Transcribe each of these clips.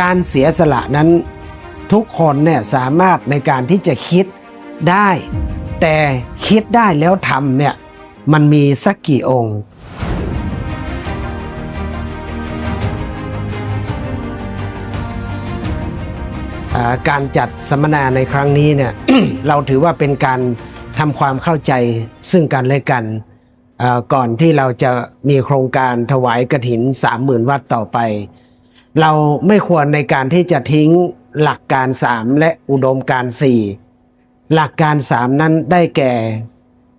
การเสียสละนั้น ทุกคนเนี่ยสามารถในการที่จะคิดได้ แต่คิดได้แล้วทำเนี่ยมันมีสักกี่องค์าการจัดสัมมนาในครั้งนี้เนี่ยเราถือว่าเป็นการทำความเข้าใจซึ่งกันและกัน ก่อนที่เราจะมีโครงการถวายกระถิน 30,000 วัดต่อไป เราไม่ควรในการที่จะทิ้งหลักการ3และอุดมการณ์4หลักการ3นั้นได้แก่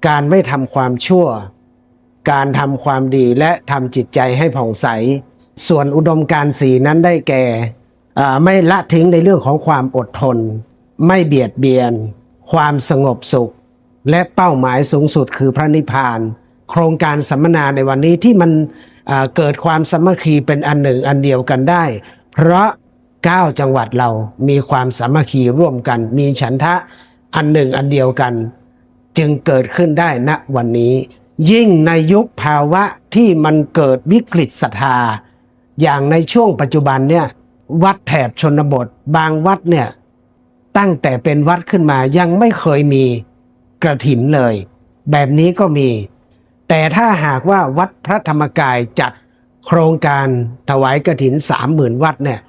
การไม่ทำความชั่ว การทำความดีและทำจิตใจให้ผ่องใส ส่วนอุดมการสี่นั้นได้แก่ ไม่ละทิ้งในเรื่องของความอดทน ไม่เบียดเบียน ความสงบสุข และเป้าหมายสูงสุดคือพระนิพพาน โครงการสัมมนาในวันนี้ที่มันเกิดความสามัคคีเป็นอันหนึ่งอันเดียวกันได้ เพราะ 9 จังหวัดเรามีความสามัคคีร่วมกัน มีฉันทะอันหนึ่งอันเดียวกัน จึงเกิดขึ้นได้ณวันนี้ ยิ่งในยุคภาวะที่มันเกิดวิกฤตศรัทธา อย่างในช่วงปัจจุบันเนี่ยวัดแถบชนบท บางวัดเนี่ยตั้งแต่เป็นวัดขึ้นมายังไม่เคยมีกระถินเลย แบบนี้ก็มี แต่ถ้าหากว่าวัดพระธรรมกายจัดโครงการถวายกระถินสามหมื่นวัดเนี่ย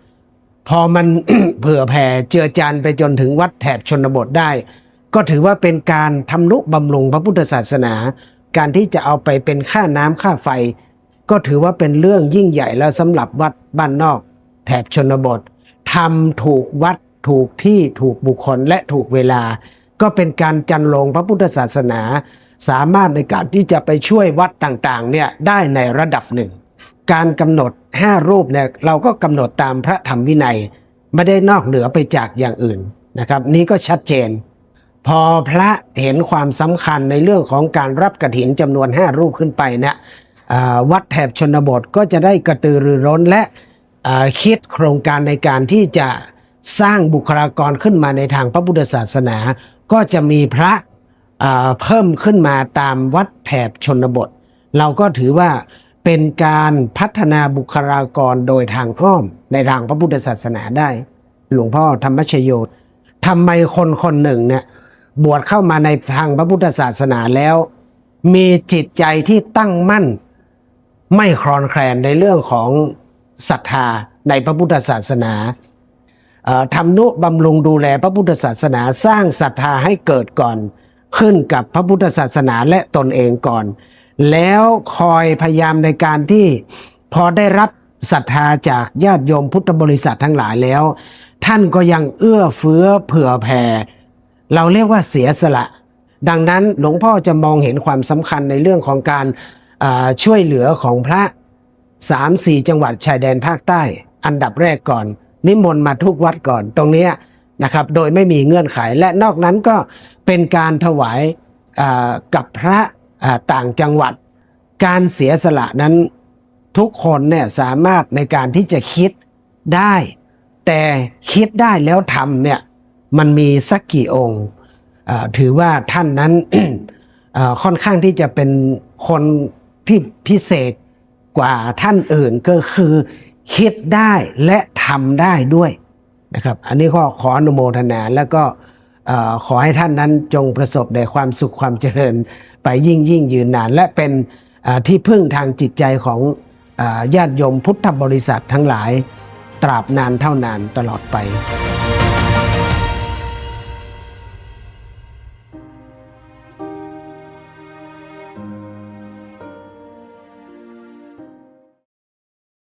พอมันเผื่อแผ่เจือจานไปจนถึงวัดแถบชนบทได้ ก็ถือว่าเป็นการทำนุบำรุงพระพุทธศาสนา การที่จะเอาไปเป็นค่าน้ำค่าไฟ ก็ถือว่าเป็นเรื่องยิ่งใหญ่แล้วสำหรับวัดบ้านนอก แถบชนบททำถูกวัดถูกที่ถูกบุคคลและถูกเวลา ก็เป็นการจันลงพระพุทธศาสนา สามารถในการที่จะไปช่วยวัดต่างๆเนี่ยได้ในระดับหนึ่ง การกำหนด 5 รูปเนี่ยเราก็กำหนดตามพระธรรมวินัย ไม่ได้นอกเหนือไปจากอย่างอื่นนะครับ นี่ก็ชัดเจน พอพระเห็นความสำคัญในเรื่องของการรับกระถินจำนวน 5 รูปขึ้นไปเนี่ยวัดแถบชนบทก็จะได้กระตือรือร้นและคิดโครงการในการที่จะสร้างบุคลากรขึ้นมาในทางพระพุทธศาสนา ก็จะมีพระเพิ่มขึ้นมาตามวัดแถบชนบท เราก็ถือว่าเป็นการพัฒนาบุคลากรโดยทางอ้อมในทางพระพุทธศาสนาได้ หลวงพ่อธรรมชโยทำไมคนคนหนึ่งเนี่ยบวชเข้ามาในทางพระพุทธศาสนาแล้ว มีจิตใจที่ตั้งมั่น ไม่คลอนแคลนในเรื่องของศรัทธาในพระพุทธศาสนา ทำนุบำรุงดูแลพระพุทธศาสนาสร้างศรัทธาให้เกิดก่อน ขึ้นกับพระพุทธศาสนาและตนเองก่อน แล้วคอยพยายามในการที่พอได้รับศรัทธาจากญาติโยมพุทธบริษัททั้งหลายแล้ว ท่านก็ยังเอื้อเฟื้อเผื่อแผ่ เราเรียกว่าเสียสละ ดังนั้นหลวงพ่อจะมองเห็นความสำคัญในเรื่องของการช่วยเหลือของพระสามสี่จังหวัดชายแดนภาคใต้ อันดับแรกก่อน นิมนต์มาทุกวัดก่อนตรงนี้นะครับ โดยไม่มีเงื่อนไข และนอกนั้นก็เป็นการถวายกับพระต่างจังหวัด การเสียสละนั้นทุกคนเนี่ยสามารถในการที่จะคิดได้ แต่คิดได้แล้วทำเนี่ยมันมีสักกี่องค์ถือว่าท่านนั้นค่อนข้างที่จะเป็นคนที่พิเศษกว่าท่านอื่นก็คือ คิดได้และทำได้ด้วยนะครับ อันนี้ก็ขออนุโมทนาแล้วก็ขอให้ท่านนั้นจงประสบในความสุขความเจริญไปยิ่งยิ่งยืนนาน และเป็นที่พึ่งทางจิตใจของญาติโยมพุทธบริษัททั้งหลาย ตราบนานเท่านานตลอดไป